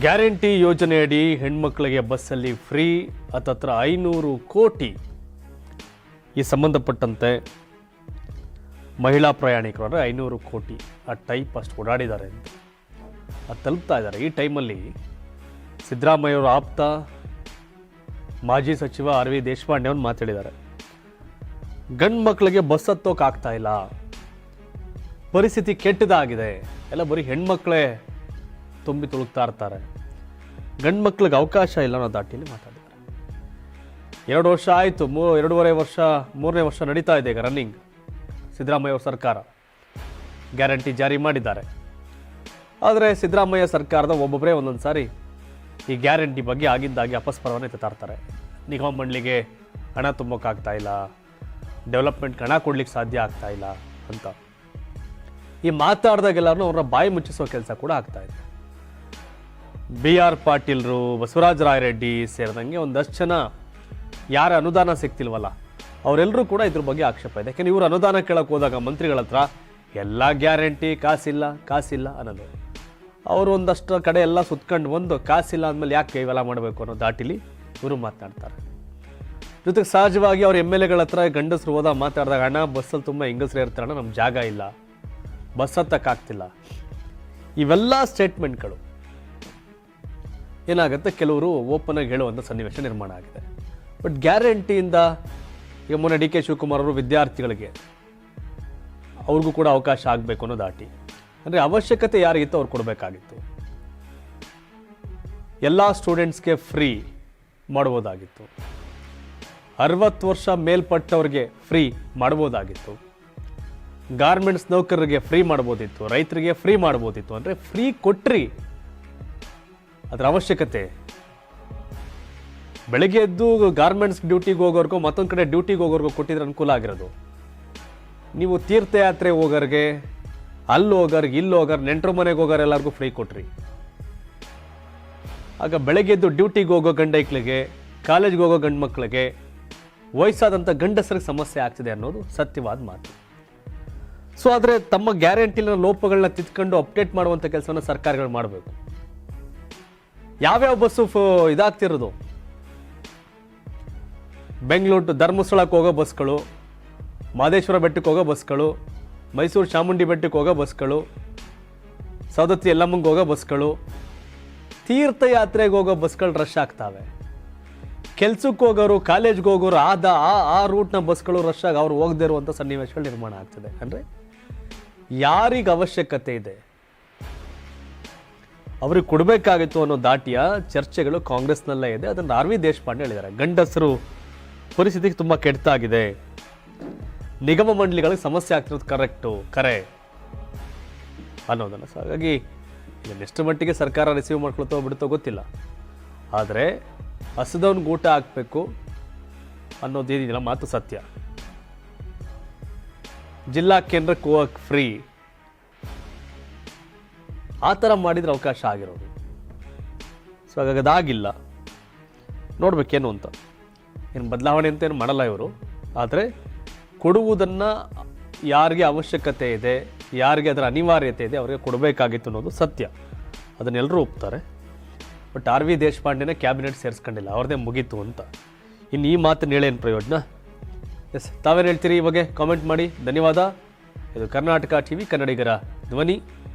Guarantee ಯೋಜನೆಯಡಿ ಹೆಣ್ಮಕ್ಳಿಗೆ ಬಸ್ಸಲ್ಲಿ ಫ್ರೀ ಅತತ್ರ ಐನೂರು ಕೋಟಿ. ಈ ಸಂಬಂಧಪಟ್ಟಂತೆ ಮಹಿಳಾ ಪ್ರಯಾಣಿಕರು ಅಂದರೆ ಐನೂರು ಕೋಟಿ ಆ ಟೈಪ್ ಅಷ್ಟು ಓಡಾಡಿದ್ದಾರೆ ಅಂತ. ಅದು ತಲುಪ್ತಾ ಇದ್ದಾರೆ. ಈ ಟೈಮಲ್ಲಿ ಸಿದ್ದರಾಮಯ್ಯವರು ಆಪ್ತ, ಮಾಜಿ ಸಚಿವ ಆರ್ ವಿ ದೇಶಪಾಂಡೆ ಅವ್ರು ಮಾತಾಡಿದ್ದಾರೆ. ಗಂಡು ಮಕ್ಕಳಿಗೆ ಬಸ್ ಹತ್ತೋಕ್ಕಾಗ್ತಾ ಇಲ್ಲ. ಪರಿಸ್ಥಿತಿ ಕೆಟ್ಟದಾಗಿದೆ. ಎಲ್ಲ ಬರೀ ಹೆಣ್ಮಕ್ಳೇ ತುಂಬಿ ತುಳುಕ್ತಾ ಇರ್ತಾರೆ. ಗಂಡು ಮಕ್ಳಿಗೆ ಅವಕಾಶ ಇಲ್ಲ ಅನ್ನೋ ದಾಟಿಯಲ್ಲಿ ಮಾತಾಡಿದ್ದಾರೆ. ಎರಡು ವರ್ಷ ಆಯಿತು, ಮೂ, ಎರಡೂವರೆ ವರ್ಷ, ಮೂರನೇ ವರ್ಷ ನಡೀತಾ ಇದೆ ಈಗ ರನ್ನಿಂಗ್ ಸಿದ್ದರಾಮಯ್ಯ ಅವ್ರ ಸರ್ಕಾರ. ಗ್ಯಾರಂಟಿ ಜಾರಿ ಮಾಡಿದ್ದಾರೆ. ಆದರೆ ಸಿದ್ದರಾಮಯ್ಯ ಸರ್ಕಾರದ ಒಬ್ಬೊಬ್ಬರೇ ಒಂದೊಂದು ಸಾರಿ ಈ ಗ್ಯಾರಂಟಿ ಬಗ್ಗೆ ಆಗಿದ್ದಾಗೆ ಅಪಸ್ಪರವನ್ನು ಎತ್ತಾಡ್ತಾರೆ ನಿಗಮ ಮಂಡಳಿಗೆ ಹಣ ತುಂಬೋಕ್ಕಾಗ್ತಾ ಇಲ್ಲ. ಡೆವಲಪ್ಮೆಂಟ್ಗೆ ಹಣ ಕೊಡ್ಲಿಕ್ಕೆ ಸಾಧ್ಯ ಆಗ್ತಾ ಇಲ್ಲ ಅಂತ. ಈ ಮಾತಾಡಿದಾಗೆಲ್ಲರೂ ಅವರ ಬಾಯಿ ಮುಚ್ಚಿಸೋ ಕೆಲಸ ಕೂಡ ಆಗ್ತಾ ಇದೆ. ಬಿ ಆರ್ ಪಾಟೀಲ್ರು ಬಸವರಾಜ ರಾಯರೆಡ್ಡಿ ಸೇರಿದಂಗೆ ಒಂದಷ್ಟು ಜನ ಯಾರ ಅನುದಾನ ಸಿಗ್ತಿಲ್ವಲ್ಲ ಅವರೆಲ್ಲರೂ ಕೂಡ ಇದ್ರ ಬಗ್ಗೆ ಆಕ್ಷೇಪ ಇದೆ. ಯಾಕೆಂದ್ರೆ ಇವರು ಅನುದಾನ ಕೇಳಕ್ಕೆ ಹೋದಾಗ ಮಂತ್ರಿಗಳ ಹತ್ರ ಎಲ್ಲ ಗ್ಯಾರಂಟಿ, ಕಾಸಿಲ್ಲ ಕಾಸಿಲ್ಲ ಅನ್ನೋದು. ಅವರು ಒಂದಷ್ಟು ಕಡೆ ಎಲ್ಲ ಸುತ್ಕೊಂಡು ಒಂದು ಕಾಸಿಲ್ಲ ಅಂದಮೇಲೆ ಯಾಕೆ ಇವೆಲ್ಲ ಮಾಡಬೇಕು ಅನ್ನೋ ದಾಟಿಲಿ ಇವರು ಮಾತನಾಡ್ತಾರೆ ಜೊತೆಗೆ ಸಹಜವಾಗಿ ಅವ್ರ ಎಂ ಎಲ್ ಎಗಳ ಹತ್ರ ಗಂಡಸರು ಹೋದಾಗ ಮಾತಾಡಿದಾಗ, ಅಣ್ಣ, ಬಸ್ಸಲ್ಲಿ ತುಂಬ ಹೆಂಗಸರು ಇರ್ತಾರೆ ಅಣ್ಣ ನಮ್ಮ ಜಾಗ ಇಲ್ಲ. ಬಸ್ ಹತ್ತಕ್ಕಾಗ್ತಿಲ್ಲ. ಇವೆಲ್ಲ ಸ್ಟೇಟ್ಮೆಂಟ್ಗಳು ಏನಾಗುತ್ತೆ? ಕೆಲವರು ಓಪನ್ ಆಗಿ ಹೇಳುವಂಥ ಸನ್ನಿವೇಶ ನಿರ್ಮಾಣ ಆಗಿದೆ. ಬಟ್ ಗ್ಯಾರಂಟಿಯಿಂದ ಈಗ ಮೊನ್ನೆ ಡಿ ಕೆ ಶಿವಕುಮಾರ್ ಅವರು ವಿದ್ಯಾರ್ಥಿಗಳಿಗೆ ಅವ್ರಿಗೂ ಕೂಡ ಅವಕಾಶ ಆಗಬೇಕು ಅನ್ನೋ ದಾಟಿ. ಅಂದರೆ ಅವಶ್ಯಕತೆ ಯಾರಿಗಿತ್ತು ಅವ್ರು ಕೊಡಬೇಕಾಗಿತ್ತು. ಎಲ್ಲ ಸ್ಟೂಡೆಂಟ್ಸ್ಗೆ ಫ್ರೀ ಮಾಡ್ಬೋದಾಗಿತ್ತು. ಅರವತ್ತು ವರ್ಷ ಮೇಲ್ಪಟ್ಟವ್ರಿಗೆ ಫ್ರೀ ಮಾಡ್ಬೋದಾಗಿತ್ತು. ಗಾರ್ಮೆಂಟ್ಸ್ ನೌಕರರಿಗೆ ಫ್ರೀ ಮಾಡ್ಬೋದಿತ್ತು. ರೈತರಿಗೆ ಫ್ರೀ ಮಾಡ್ಬೋದಿತ್ತು. ಅಂದರೆ ಫ್ರೀ ಕೊಟ್ರಿ. ಅದರ ಅವಶ್ಯಕತೆ. ಬೆಳಗ್ಗೆ ಎದ್ದು ಗಾರ್ಮೆಂಟ್ಸ್ ಡ್ಯೂಟಿಗೆ ಹೋಗೋರ್ಗೂ ಮತ್ತೊಂದು ಕಡೆ ಡ್ಯೂಟಿಗೆ ಹೋಗೋರ್ಗೂ ಕೊಟ್ಟಿದ್ರೆ ಅನುಕೂಲ ಆಗಿರೋದು. ನೀವು ತೀರ್ಥಯಾತ್ರೆ ಹೋಗೋರಿಗೆ, ಅಲ್ಲಿ ಹೋಗೋರ್ಗೆ ಇಲ್ಲಿ ಹೋಗೋರು, ನೆಂಟರು ಮನೆಗೆ ಹೋಗೋರು ಎಲ್ಲರಿಗೂ ಫ್ರೀ ಕೊಟ್ರಿ. ಆಗ ಬೆಳಗ್ಗೆ ಎದ್ದು ಡ್ಯೂಟಿಗೆ ಹೋಗೋ ಗಂಡೈಕ್ಳಿಗೆ ಕಾಲೇಜ್ಗೆ ಹೋಗೋ ಗಂಡು ಮಕ್ಕಳಿಗೆ ವಯಸ್ಸಾದಂಥ ಗಂಡಸರಿಗೆ ಸಮಸ್ಯೆ ಆಗ್ತಿದೆ ಅನ್ನೋದು ಸತ್ಯವಾದ ಮಾತು. ಸೊ ಆದರೆ ತಮ್ಮ ಗ್ಯಾರಂಟಿನ ಲೋಪಗಳನ್ನ ತಿದ್ಕೊಂಡು ಅಪ್ಡೇಟ್ ಮಾಡುವಂಥ ಕೆಲಸವನ್ನು ಸರ್ಕಾರಗಳು ಮಾಡಬೇಕು. ಯಾವ್ಯಾವ ಬಸ್ಸು ಇದಾಗ್ತಿರೋದು? ಬೆಂಗಳೂರು ಟು ಧರ್ಮಸ್ಥಳಕ್ಕೆ ಹೋಗೋ ಬಸ್ಗಳು, ಮಾದೇಶ್ವರ ಬೆಟ್ಟಕ್ಕೆ ಹೋಗೋ ಬಸ್ಗಳು, ಮೈಸೂರು ಚಾಮುಂಡಿ ಬೆಟ್ಟಕ್ಕೆ ಹೋಗೋ ಬಸ್ಗಳು, ಸವದತ್ತಿ ಯಲ್ಲಮ್ಮಂಗೆ ಹೋಗೋ ಬಸ್ಗಳು, ತೀರ್ಥಯಾತ್ರೆಗೆ ಹೋಗೋ ಬಸ್ಗಳು ರಶ್ ಆಗ್ತಾವೆ. ಕೆಲ್ಸಕ್ಕೆ ಹೋಗೋರು, ಕಾಲೇಜ್ಗೆ ಹೋಗೋರು ಆದ ಆ ಆ ರೂಟ್ನ ಬಸ್ಗಳು ರಶ್ ಆಗಿ ಅವ್ರು ಹೋಗದೇ ಇರುವಂಥ ಸನ್ನಿವೇಶಗಳು ನಿರ್ಮಾಣ ಆಗ್ತದೆ. ಅಂದರೆ ಯಾರಿಗೆ ಅವಶ್ಯಕತೆ ಇದೆ? ಅವ್ರಿಗೆ ಕೊಡಬೇಕಾಗಿತ್ತು ಅನ್ನೋ ದಾಟಿಯ ಚರ್ಚೆಗಳು ಕಾಂಗ್ರೆಸ್ನಲ್ಲೇ ಇದೆ. ಅದನ್ನು ಆರ್ ದೇಶಪಾಂಡೆ ಹೇಳಿದ್ದಾರೆ. ಗಂಡಸರು ಪರಿಸ್ಥಿತಿ ತುಂಬ ಕೆಟ್ಟಾಗಿದೆ ನಿಗಮ ಮಂಡಳಿಗಳಿಗೆ ಸಮಸ್ಯೆ ಆಗ್ತಿರೋದು ಕರೆಕ್ಟು, ಕರೆ ಅನ್ನೋದನ್ನು. ಸೊ ಹಾಗಾಗಿ ಎಷ್ಟು ಮಟ್ಟಿಗೆ ಸರ್ಕಾರ ರಿಸೀವ್ ಮಾಡ್ಕೊಳ್ತೋ ಬಿಡ್ತೋ ಗೊತ್ತಿಲ್ಲ. ಆದರೆ ಹಸಿದವನಿಗೆ ಊಟ ಹಾಕಬೇಕು ಅನ್ನೋದೇನಿಲ್ಲ ಮಾತು ಸತ್ಯ. ಜಿಲ್ಲಾ ಕೇಂದ್ರಕ್ಕೆ ಹೋಗಕ್ಕೆ ಫ್ರೀ ಆ ಥರ ಮಾಡಿದರೆ ಅವಕಾಶ ಆಗಿರೋದು. ಸೊ ಹಾಗಾಗಿ ಅದಾಗಿಲ್ಲ. ನೋಡ್ಬೇಕೇನು ಅಂತ. ಏನು ಬದಲಾವಣೆ ಅಂತ ಏನು ಮಾಡಲ್ಲ ಇವರು. ಆದರೆ ಕೊಡುವುದನ್ನು ಯಾರಿಗೆ ಅವಶ್ಯಕತೆ ಇದೆ, ಯಾರಿಗೆ ಅದರ ಅನಿವಾರ್ಯತೆ ಇದೆ, ಅವರಿಗೆ ಕೊಡಬೇಕಾಗಿತ್ತು ಅನ್ನೋದು ಸತ್ಯ. ಅದನ್ನೆಲ್ಲರೂ ಒಪ್ತಾರೆ. ಬಟ್ ಆರ್ ವಿ ದೇಶಪಾಂಡೆನ ಕ್ಯಾಬಿನೆಟ್ ಸೇರಿಸ್ಕೊಂಡಿಲ್ಲ, ಅವ್ರದ್ದೇ ಮುಗೀತು ಅಂತ. ಇನ್ನು ಈ ಮಾತನ್ನು ಹೇಳೇನು ಪ್ರಯೋಜನ? ಎಸ್, ತಾವೇನು ಹೇಳ್ತೀರಿ ಈ ಬಗ್ಗೆ ಕಾಮೆಂಟ್ ಮಾಡಿ. ಧನ್ಯವಾದ. ಇದು ಕರ್ನಾಟಕ ಟಿವಿ ಕನ್ನಡಿಗರ ಧ್ವನಿ.